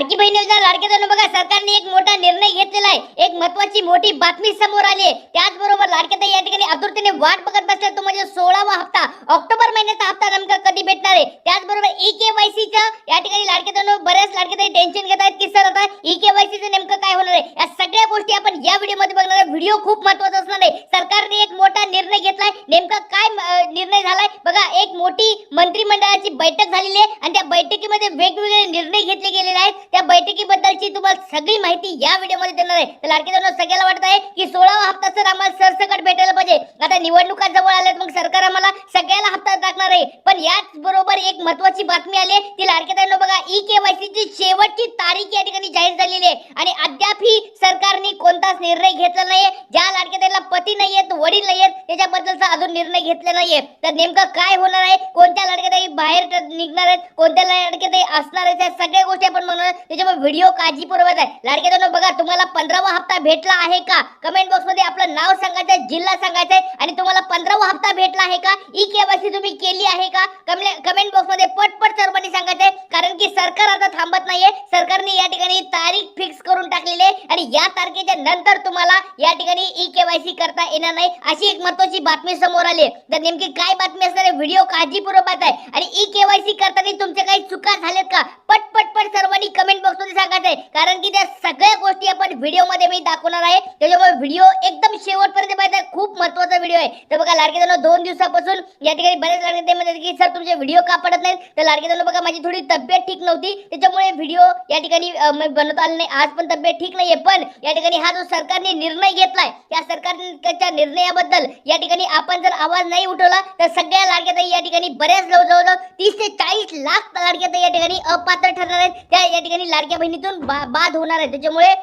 लाडकी बहीण योजना लाडक्या बघा सरकारने एक मोठा निर्णय घेतलेला आहे. एक महत्वाची मोठी बातमी समोर आली आहे. त्याचबरोबर लाडक्या या ठिकाणी आतुरतेने वाट बघत बसल्या तो म्हणजे सोळावा हप्ता. ऑक्टोबर महिन्याचा हप्ता नेमका कधी भेटणार आहे? त्याचबरोबर ई के वाय या ठिकाणी लाडके बहिणी बऱ्याच लाडक्या ताई टेन्शन घेत आहेत की सर आता ई के वाय नेमकं काय होणार आहे? या सगळ्या गोष्टी आपण या व्हिडिओमध्ये बघणार आहे व्हिडिओ खूप महत्त्वाचा असणार आहे. सरकारने एक मोठा निर्णय घेतलाय. नेमका काय निर्णय झालाय? बघा एक मोठी मंत्रिमंडळाची बैठक झालेली आहे आणि त्या बैठकीमध्ये वेगवेगळे निर्णय घेतले गेलेले आहेत. त्या बैठकीबद्दलची तुम्हाला सगळी माहिती या व्हिडिओमध्ये देणार आहे. तर लाडके सगळ्याला वाटत आहे की सोळावा हप्ता सर आम्हाला सरसकट भेटेल. पाहिजे आता निवडणुका जवळ आल्यात मग सरकार आम्हाला सगळ्याला हप्ता टाकणार आहे. पण याच बरोबर एक महत्वाची बातमी आली ती लाडके बघा ई केवायसीची शेवटची तारीख या ठिकाणी जाहीर झालेली आहे. आणि अद्याप ही सरकारने कोणताच निर्णय घेतला नाहीये. ज्या लाडक्याला पती नाहीयेत वडील नाहीयेत त्याच्याबद्दलचा अजून निर्णय घेतला नाहीये. तर नेमकं काय होणार आहे? कोणत्या लाडकेदाई बाहेर निघणार आहेत? कोणत्या लाडक्याताई असणार आहेत? त्या सगळ्या गोष्टी आपण म्हणणार त्याच्यामुळे व्हिडिओ काळजीपूर्वक आहे. लाडक्या बघा तुम्हाला पंधरावा हप्ता भेटला आहे का? कमेंट बॉक्समध्ये आपलं नाव सांगायचं जिल्हा सांगायचं आहे आणि तुम्हाला पंधरावा हप्ता भेटला आहे का? ई केवायसी तुम्ही केली आहे का? कमेंट बॉक्समध्ये पटपट सर्वांनी सांगायचं कारण की सरकार आता थांबत नाहीये. सरकारने या ठिकाणी तारीख फिक्स करून टाकलेली आहे. आणि या तारखेच्या नंतर तुम्हाला या ठिकाणी ई केवायसी करता येणार नाही. अशी एक महत्वाची बातमी समोर आली आहे. तर नेमकी काय बातमी असणार आहे? व्हिडिओ काळजीपूर्वक आहे आणि ई केवायसी करताना तुमच्या काही चुका झाल्यात का? पट पट सर्वांनी कमेंट बॉक्समध्ये सांगायचं आहे कारण की त्या सगळ्या गोष्टी आपण व्हिडिओमध्ये मी दाखवणार आहे. त्याच्यामुळे व्हिडिओ एकदम शेवटपर्यंत पाहिजे खूप महत्त्वाचा व्हिडिओ आहे. तर बघा लाडके जण दोन दिवसापासून या ठिकाणी बरेच लाडके ते म्हणतात की सर तुमचे व्हिडिओ का पडत नाहीत? तर लाडके जण बघा माझी थोडी तब्येत ठीक नव्हती. त्याच्यामुळे व्हिडिओ या ठिकाणी अं, बनवता नाही. आज पण तब्येत ठीक नाहीये पण या ठिकाणी हा जो सरकारने निर्णय घेतलाय त्या सरकारच्या निर्णयाबद्दल या ठिकाणी आपण जर आवाज नाही उठवला तर सगळ्या लाडक्याताई या ठिकाणी बऱ्याच जवळ तीस ते चाळीस लाख लाडक्याताई या ठिकाणी अपात्र ठरणार आहेत. त्या या ठिकाणी लाडक्या बहिणीतून बाद होणार आहे त्याच्यामुळे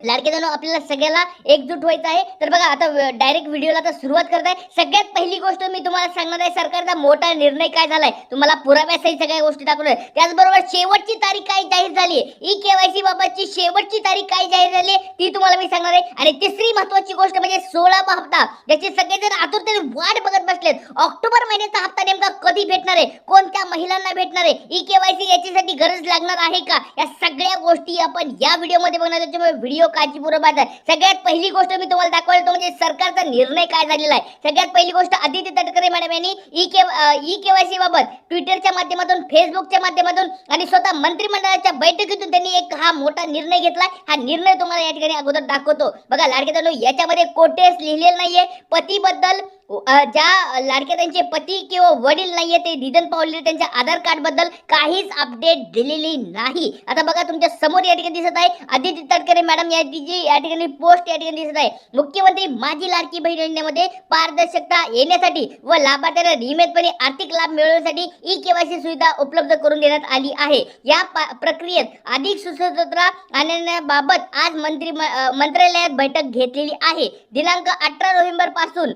लाडके जण आपल्याला सगळ्याला एकजूट व्हायचं आहे. तर बघा आता डायरेक्ट व्हिडिओला आता सुरुवात करत आहे सगळ्यात पहिली गोष्ट मी तुम्हाला सांगणार आहे सरकारचा मोठा निर्णय काय झालाय? तुम्हाला पुराव्यासही सगळ्या गोष्टी दाखवल्या त्याचबरोबर शेवटची तारीख काय जाहीर झाली? ई केवायसी बाबतची शेवटची तारीख काय जाहीर झाली? ती तुम्हाला मी सांगणार आहे. आणि तिसरी महत्वाची गोष्ट म्हणजे सोळावा हप्ता ज्याची सगळेजण आतुरतेने वाट बघत बसलेत. ऑक्टोबर महिन्याचा हप्ता नेमका कधी भेटणार आहे? कोणत्या महिलांना भेटणार आहे? ई केवायसी याच्यासाठी गरज लागणार आहे का? या सगळ्या गोष्टी आपण या व्हिडिओमध्ये बघणार त्याच्यामुळे व्हिडिओ काळजीपूर्वक बाजार सगळ्यात पहिली गोष्ट मी तुम्हाला दाखवली तो म्हणजे सरकारचा निर्णय काय झालेला आहे. सगळ्यात पहिली गोष्ट आदित्य तटकरे मॅडम यांनी ई के ई केवायसी बाबत ट्विटरच्या माध्यमातून फेसबुकच्या माध्यमातून आणि स्वतः मंत्रिमंडळाच्या बैठकीतून त्यांनी एक हा मोठा निर्णय घेतला. हा निर्णय तुम्हाला या ठिकाणी अगोदर दाखवतो. बघा लाडके याच्यामध्ये कोटेस लिहिलेलं नाहीये. पतीबद्दल हो, ज्या लाडक्या त्यांचे पती किंवा वडील नाहीये ते निधन पावलेले त्यांच्या आधार कार्डबद्दल काहीच अपडेट दिलेली नाही. आता बघा तुमच्यासमोर या ठिकाणी दिसत आहे आदिती तटकरे मॅडम या जी या ठिकाणी पोस्ट या ठिकाणी दिसत आहे. मुख्यमंत्री माझी लाडकी बहीण योजनेमध्ये पारदर्शकता येण्यासाठी व लाभार्थ्यांना नियमितपणे आर्थिक लाभ मिळवण्यासाठी ई केवायसी सुविधा उपलब्ध करून देण्यात आली आहे. या प्रक्रियेत अधिक सुसूत्रता आणण्याबाबत आज मंत्री मंत्रालयात बैठक घेतलेली आहे. दिनांक अठरा नोव्हेंबरपासून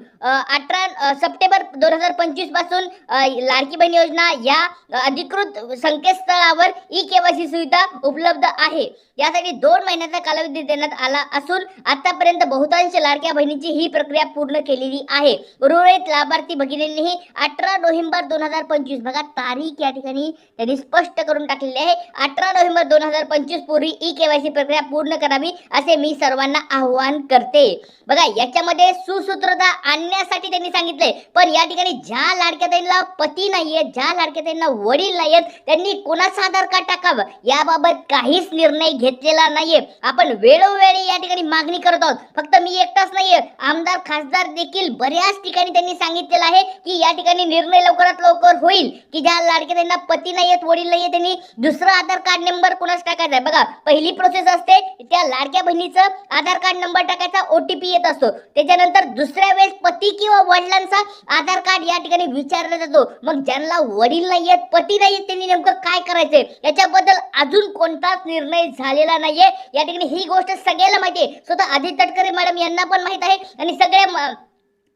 अठरा सप्टेंबर दोन हजार पंचवीसपासून लाडकी बहीण योजना या अधिकृत संकेतस्थळावर ई केवायसी सुविधा उपलब्ध आहे. यासाठी दोन महिन्याचा कालावधी देण्यात आला असून आतापर्यंत बहुतांश लाडक्या बहिणीची ही प्रक्रिया पूर्ण केलेली आहे. उर्वरित लाभार्थी भगिनींनीही अठरा नोव्हेंबर दोन हजार पंचवीस बघा तारीख या ठिकाणी त्यांनी स्पष्ट करून टाकलेली आहे. अठरा नोव्हेंबर दोन हजार पंचवीस पूर्वी ई केवायसी प्रक्रिया पूर्ण करावी असे मी सर्वांना आव्हान करते. बघा याच्यामध्ये सुसूत्रता आणण्यासाठी त्यांनी सांगितले पण या ठिकाणी ज्या लाडक्या ताईंना पती नाहीये ज्या लाडक्या ताईंना वडील नाहीयेत त्यांनी कोणाचं आधार कार्ड टाकावं? याबाबत काहीच निर्णय घेतलेला नाहीये. आपण वेळोवेळी या ठिकाणी मागणी करत आहोत. फक्त मी एकटाच नाहीये. आमदार खासदार देखील बऱ्याच ठिकाणी त्यांनी सांगितलेलं आहे की या ठिकाणी निर्णय लवकरात लवकर होईल की ज्या लाडक्या त्यांना पती नाहीयेत वडील नाहीये त्यांनी दुसरा आधार कार्ड नंबर कोणाच टाकायचा आहे? बघा पहिली प्रोसेस असते त्या लाडक्या बहिणीचं आधार कार्ड नंबर टाकायचा ओटीपी येत असतो. त्याच्यानंतर दुसऱ्या वेळेस पती किंवा वडिलांचा आधार कार्ड या ठिकाणी विचारला जातो. मग ज्यांना वडील नाहीयेत पती नाहीयेत त्यांनी नेमकं काय करायचंय? याच्याबद्दल अजून कोणताच निर्णय झालेला नाहीये. या ठिकाणी ही गोष्ट सगळ्याला माहिती आहे स्वतः आदित्य तटकरे मॅडम यांना पण माहीत आहे. आणि सगळ्या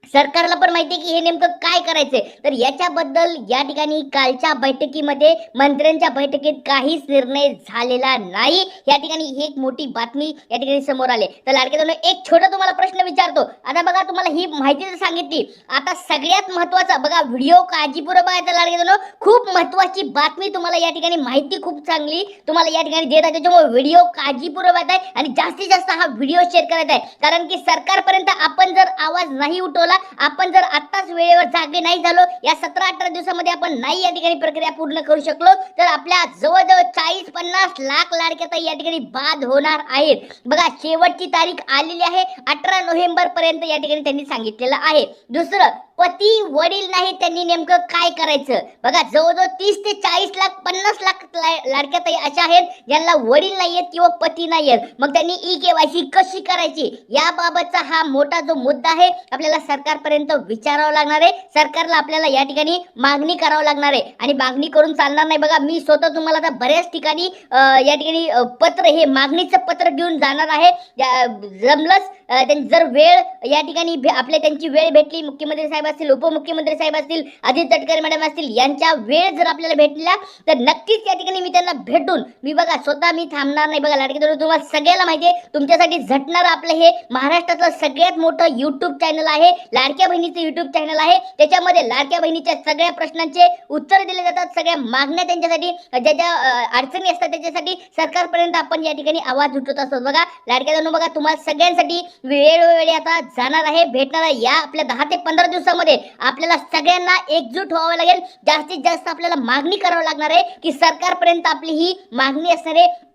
सरकारला पण माहिती आहे की हे नेमकं काय करायचंय? तर याच्याबद्दल या ठिकाणी कालच्या बैठकीमध्ये मंत्र्यांच्या बैठकीत काहीच निर्णय झालेला नाही. या ठिकाणी ही एक मोठी बातमी या ठिकाणी समोर आले. तर लाडके एक छोटा तुम्हाला प्रश्न विचारतो. आता बघा तुम्हाला ही माहिती जर सांगितली आता सगळ्यात महत्त्वाचा बघा व्हिडिओ काळजीपूर्वक बघायचा लाडके दोन खूप महत्वाची बातमी तुम्हाला या ठिकाणी माहिती खूप चांगली तुम्हाला या ठिकाणी देत आहे. त्याच्यामुळे व्हिडिओ काळजीपूर्वक आहे आणि जास्तीत जास्त हा व्हिडिओ शेअर करत आहे. कारण की सरकारपर्यंत आपण जर आवाज नाही उठवला आपण जर आत्ताच वेळेवर जागे नाही झालो या सतरा अठरा दिवसामध्ये आपण नाही या ठिकाणी प्रक्रिया पूर्ण करू शकलो तर आपल्या जवळजवळ चाळीस पन्नास लाख लाडक्या या ठिकाणी बाद होणार आहेत. बघा शेवटची तारीख आलेली आहे अठरा नोव्हेंबर पर्यंत या ठिकाणी त्यांनी सांगितलेलं आहे. दुसरं पती वडील नाही त्यांनी नेमकं काय करायचं? बघा जवळजवळ तीस ते चाळीस लाख पन्नास लाख ला- लाडक्या ताई अशा आहेत ज्यांना वडील नाही आहेत किंवा पती नाही आहेत. मग त्यांनी ई केवायसी कशी करायची? याबाबतचा हा मोठा जो मुद्दा आहे आपल्याला सरकारपर्यंत विचारावं लागणार आहे. सरकारला आपल्याला या ठिकाणी मागणी करावं लागणार आहे. आणि मागणी करून चालणार नाही. बघा मी स्वतः तुम्हाला आता बऱ्याच ठिकाणी या ठिकाणी पत्र हे मागणीचं पत्र घेऊन जाणार आहे. जमलंच जर वेळ या ठिकाणी भे- आपल्या त्यांची वेळ भेटली मुख्यमंत्री साहेब असतील उपमुख्यमंत्री साहेब असतील अजित तटकरे मॅडम असतील यांच्या वेळ जर आपल्याला भेटला तर नक्कीच या ठिकाणी मी त्यांना भेटून मी बघा स्वतः मी थांबणार नाही. बघा लाडकी बहिणी, तुम्हाला सगळ्याला माहिती आहे तुमच्यासाठी झटणार आपलं हे महाराष्ट्रातलं सगळ्यात मोठं युट्यूब चॅनल आहे लाडक्या बहिणीचं युट्यूब चॅनल आहे. त्याच्यामध्ये लाडक्या बहिणीच्या सगळ्या प्रश्नांचे उत्तर दिले जातात सगळ्या मागण्या त्यांच्यासाठी ज्या ज्या अडचणी असतात त्याच्यासाठी सरकारपर्यंत आपण या ठिकाणी आवाज उठवत असतो. बघा लाडक्या जणू बघा तुम्हाला सगळ्यांसाठी वेळोवेळी आता जाणार आहे भेटणार आहे या आपल्या दहा ते पंधरा दिवसामध्ये. आपल्याला सगळ्यांना एकजूट व्हावं लागेल. जास्तीत जास्त आपल्याला मागणी करावी लागणार आहे की सरकारपर्यंत आपली ही मागणी असणार आहे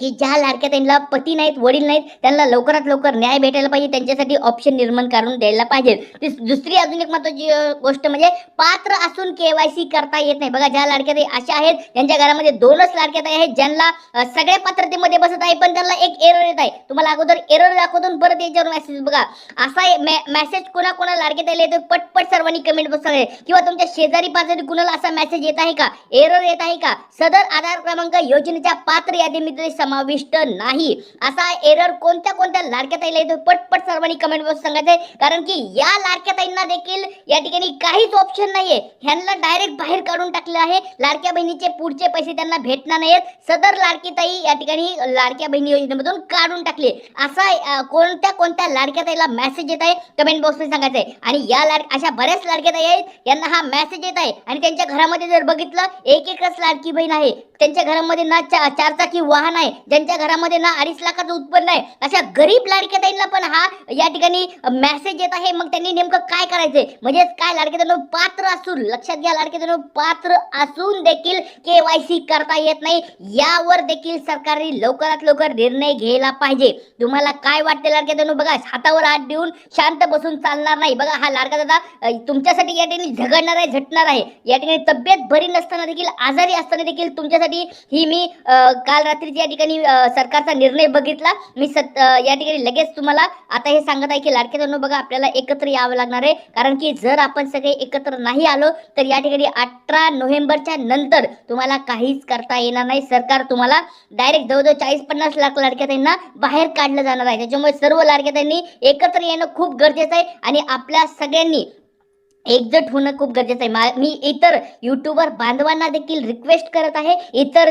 की ज्या लाडक्या त्यांना पती नाहीत वडील नाहीत त्यांना लवकरात लवकर न्याय भेटायला पाहिजे त्यांच्यासाठी ऑप्शन निर्माण करून द्यायला पाहिजे. दुसरी अजून एक महत्वाची गोष्ट म्हणजे पात्र असून केवायसी करता येत नाही. बघा ज्या लाडक्या ताई अशा आहेत त्यांच्या घरामध्ये दोनच लाडक्या ताई आहेत ज्यांना सगळ्या पात्रतेमध्ये बसत आहे पण त्यांना एक एरर येत आहे. तुम्हाला अगोदर एरर दाखवून परत याच्यावर मेसेज बघा. असा मेसेज कोणा कोणा लाडक्या ताईला येतो पटपट सर्वांनी कमेंट बॉक्स किंवा तुमच्या शेजारी पाजारी कुणाला असा मेसेज येत आहे का? एरर येत आहे का? सदर आधार क्रमांक योजनेच्या पात्र यादीमध्ये समाविष्ट नाही. असा एरर कोणत्या कोणत्या लाडक्या ताईला येतो पटपट सर्वांनी कमेंट बॉक्स सांगायचंय. कारण की या लाडक्या ताईंना देखील या ठिकाणी काहीच ऑप्शन नाहीये. ह्यांना डायरेक्ट बाहेर काढून टाकलं आहे. लाडक्या बहिणीचे पुढचे पैसे त्यांना भेटणार नाहीत सदर लाडकी ताई या ठिकाणी लाडक्या बहिणी योजनेमधून काढून टाकले असा कोणत्या कोणत्या लाडक्या ताईला मेसेज येत आहे? कमेंट बॉक्समध्ये सांगायचंय. आणि या लाड अशा बऱ्याच लाडक्या ताई आहेत. यांना हा मेसेज येत आहे. आणि त्यांच्या घरामध्ये जर बघितलं एक एकच लाडकी बहीण आहे. त्यांच्या घरामध्ये ना चा- चारचाकी वाहन आहे. ज्यांच्या घरामध्ये ना अडीच लाखाचं उत्पन्न आहे अशा गरीब लाडक्या पण हा या ठिकाणी मेसेज येत आहे. मग त्यांनी नेमकं काय करायचंय? म्हणजेच काय लाडके पात्र असून लक्षात घ्या लाडके पात्र असून देखील केवायसी करता येत नाही. यावर देखील सरकारने लवकरात लवकर निर्णय घ्यायला पाहिजे. तुम्हाला काय वाटते लाडके बघा हातावर हात देऊन शांत बसून चालणार नाही. बघा हा लाडका दादा तुमच्यासाठी या ठिकाणी झगडणार आहे झटणार आहे. या ठिकाणी तब्येत बरी नसताना देखील आजारी असताना देखील तुमच्यासाठी ही मी काल रात्रीची या ठिकाणी ठिकाणी सरकारचा निर्णय बघितला. मी सत या ठिकाणी लगेच तुम्हाला आता हे सांगत आहे की लाडके जण बघा आपल्याला एकत्र यावं लागणार आहे. कारण की जर आपण सगळे एकत्र नाही आलो तर या ठिकाणी अठरा नोव्हेंबरच्या नंतर तुम्हाला काहीच करता येणार नाही. सरकार तुम्हाला डायरेक्ट जवळजवळ चाळीस पन्नास लाख लाडक्या बाहेर काढलं जाणार आहे. त्याच्यामुळे सर्व लाडक्या त्यांनी एकत्र येणं खूप गरजेचं आहे. आणि आपल्या सगळ्यांनी एकजट होणं खूप गरजेचं आहे. मा- मी इतर युट्यूबर बांधवांना देखील रिक्वेस्ट करत आहे. इतर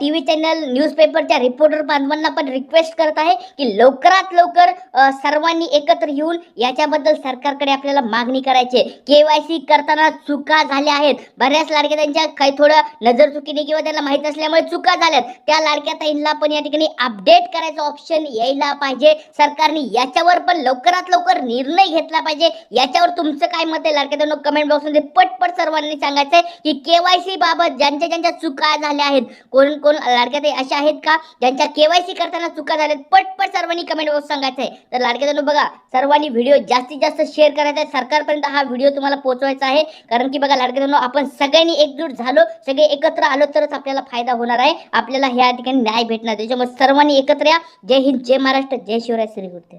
टी व्ही चॅनल न्यूजपेपरच्या रिपोर्टर बांधवांना पण रिक्वेस्ट करत आहे की लवकरात लवकर सर्वांनी एकत्र येऊन याच्याबद्दल सरकारकडे आपल्याला मागणी करायची के वाय सी करताना चुका झाल्या आहेत. बऱ्याच लाडक्या त्यांच्या काही थोडं नजर चुकीने किंवा त्यांना माहीत असल्यामुळे चुका झाल्यात. त्या लाडक्या ताईंना पण या ठिकाणी अपडेट करायचं ऑप्शन यायला पाहिजे. सरकारने याच्यावर पण लवकरात लवकर निर्णय घेतला पाहिजे. याच्यावर तुमचं काय मत आहे लाडक्या कमेंट बॉक्समध्ये पटपट सर्वांनी सांगायचंय की केवायसी बाबत ज्यांच्या ज्यांच्या चुका झाल्या आहेत कोण कोण लाडक्या ते अशा आहेत का? ज्यांच्या केवायसी करताना चुका झाल्यात पटपट सर्वांनी कमेंट बॉक्स सांगायचंय. तर लाडक्या बघा सर्वांनी व्हिडिओ जास्तीत जास्त शेअर करायचा आहे. सरकारपर्यंत हा व्हिडिओ तुम्हाला पोहोचवायचा आहे. कारण की बघा लाडक्या आपण सगळ्यांनी एकजूट झालो सगळे एकत्र आलो तरच आपल्याला फायदा होणार आहे. आपल्याला ह्या ठिकाणी न्याय भेटणार. त्याच्यामुळे सर्वांनी एकत्र या. जय हिंद जय महाराष्ट्र जय शिवराय श्री गुरुदेव.